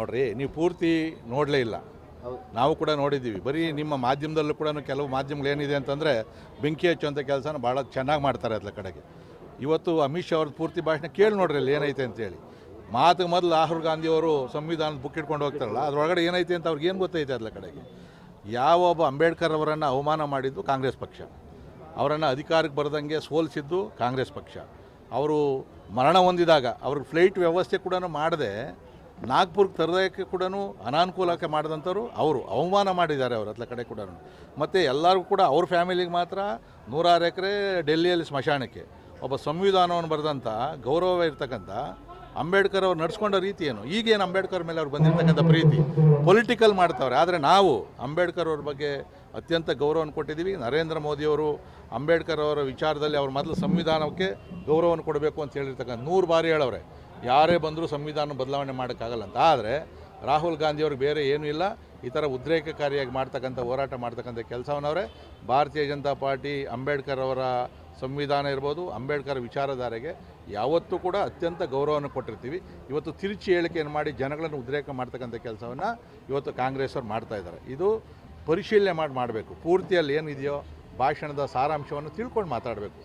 ನೋಡ್ರಿ ನೀವು ಪೂರ್ತಿ ನೋಡಲೇ ಇಲ್ಲ. ನಾವು ಕೂಡ ನೋಡಿದ್ದೀವಿ. ಬರೀ ನಿಮ್ಮ ಮಾಧ್ಯಮದಲ್ಲೂ ಕೂಡ ಕೆಲವು ಮಾಧ್ಯಮಗಳು ಏನಿದೆ ಅಂತಂದರೆ ಬೆಂಕಿ ಹಚ್ಚುವಂಥ ಕೆಲಸನ ಭಾಳ ಚೆನ್ನಾಗಿ ಮಾಡ್ತಾರೆ ಅದ್ರ ಕಡೆಗೆ. ಇವತ್ತು ಅಮಿತ್ ಶಾ ಅವ್ರದ್ದು ಪೂರ್ತಿ ಭಾಷಣ ಕೇಳಿ ನೋಡ್ರಿ ಅಲ್ಲಿ ಏನೈತೆ ಅಂತೇಳಿ ಮಾತು ಮೊದಲು ರಾಹುಲ್ ಗಾಂಧಿ ಅವರು ಸಂವಿಧಾನದ ಬುಕ್ ಇಟ್ಕೊಂಡು ಹೋಗ್ತಾರಲ್ಲ ಅದರೊಳಗಡೆ ಏನೈತೆ ಅಂತ ಅವ್ರಿಗೆ ಏನು ಗೊತ್ತೈತೆ ಅದ್ರ ಕಡೆಗೆ? ಯಾವ ಒಬ್ಬ ಅಂಬೇಡ್ಕರ್ ಅವರನ್ನು ಅವಮಾನ ಮಾಡಿದ್ದು ಕಾಂಗ್ರೆಸ್ ಪಕ್ಷ. ಅವರನ್ನು ಅಧಿಕಾರಕ್ಕೆ ಬರೆದಂಗೆ ಸೋಲಿಸಿದ್ದು ಕಾಂಗ್ರೆಸ್ ಪಕ್ಷ. ಅವರು ಮರಣ ಹೊಂದಿದಾಗ ಅವ್ರಿಗೆ ಫ್ಲೈಟ್ ವ್ಯವಸ್ಥೆ ಕೂಡ ಮಾಡದೆ ನಾಗ್ಪುರ್ಗೆ ತರೋದಕ್ಕೆ ಕೂಡ ಅನಾನುಕೂಲಕ್ಕೆ ಮಾಡಿದಂಥವ್ರು ಅವರು. ಅವಮಾನ ಮಾಡಿದ್ದಾರೆ ಅವ್ರ ಹತ್ರ ಕಡೆ ಕೂಡ ಮತ್ತು ಎಲ್ಲರಿಗೂ ಕೂಡ ಅವ್ರ ಫ್ಯಾಮಿಲಿಗೆ ಮಾತ್ರ ನೂರಾರು ಎಕರೆ ಡೆಲ್ಲಿಯಲ್ಲಿ ಸ್ಮಶಾನಕ್ಕೆ. ಒಬ್ಬ ಸಂವಿಧಾನವನ್ನು ಬರೆದಂಥ ಗೌರವ ಇರ್ತಕ್ಕಂಥ ಅಂಬೇಡ್ಕರ್ ಅವ್ರು ನಡ್ಸ್ಕೊಂಡ ರೀತಿ ಏನು? ಈಗೇನು ಅಂಬೇಡ್ಕರ್ ಮೇಲೆ ಅವ್ರು ಬಂದಿರತಕ್ಕಂಥ ಪ್ರೀತಿ? ಪೊಲಿಟಿಕಲ್ ಮಾಡ್ತಾವ್ರೆ. ಆದರೆ ನಾವು ಅಂಬೇಡ್ಕರ್ ಅವ್ರ ಬಗ್ಗೆ ಅತ್ಯಂತ ಗೌರವವನ್ನು ಕೊಟ್ಟಿದ್ದೀವಿ. ನರೇಂದ್ರ ಮೋದಿಯವರು ಅಂಬೇಡ್ಕರ್ ಅವರ ವಿಚಾರದಲ್ಲಿ ಅವ್ರ ಮೊದಲು ಸಂವಿಧಾನಕ್ಕೆ ಗೌರವವನ್ನು ಕೊಡಬೇಕು ಅಂತ ಹೇಳಿರ್ತಕ್ಕಂಥ ನೂರು ಬಾರಿ ಹೇಳವ್ರೆ. ಯಾರೇ ಬಂದರೂ ಸಂವಿಧಾನ ಬದಲಾವಣೆ ಮಾಡೋಕ್ಕಾಗಲ್ಲ ಅಂತ. ಆದರೆ ರಾಹುಲ್ ಗಾಂಧಿ ಅವ್ರಿಗೆ ಬೇರೆ ಏನೂ ಇಲ್ಲ. ಈ ಥರ ಉದ್ರೇಕಕಾರಿಯಾಗಿ ಮಾಡ್ತಕ್ಕಂಥ ಹೋರಾಟ ಮಾಡ್ತಕ್ಕಂಥ ಕೆಲಸವನ್ನವರೇ ಭಾರತೀಯ ಜನತಾ ಪಾರ್ಟಿ ಅಂಬೇಡ್ಕರ್ ಅವರ ಸಂವಿಧಾನ ಇರ್ಬೋದು, ಅಂಬೇಡ್ಕರ್ ವಿಚಾರಧಾರೆಗೆ ಯಾವತ್ತೂ ಕೂಡ ಅತ್ಯಂತ ಗೌರವವನ್ನು ಕೊಟ್ಟಿರ್ತೀವಿ. ಇವತ್ತು ತಿರುಚಿ ಹೇಳಿಕೆಯನ್ನು ಮಾಡಿ ಜನಗಳನ್ನು ಉದ್ರೇಕ ಮಾಡ್ತಕ್ಕಂಥ ಕೆಲಸವನ್ನು ಇವತ್ತು ಕಾಂಗ್ರೆಸ್ ಅವ್ರು ಮಾಡ್ತಾ ಇದ್ದಾರೆ. ಇದು ಪರಿಶೀಲನೆ ಮಾಡಿ ಮಾಡಬೇಕು. ಪೂರ್ತಿಯಲ್ಲಿ ಏನಿದೆಯೋ ಭಾಷಣದ ಸಾರಾಂಶವನ್ನು ತಿಳ್ಕೊಂಡು ಮಾತಾಡಬೇಕು.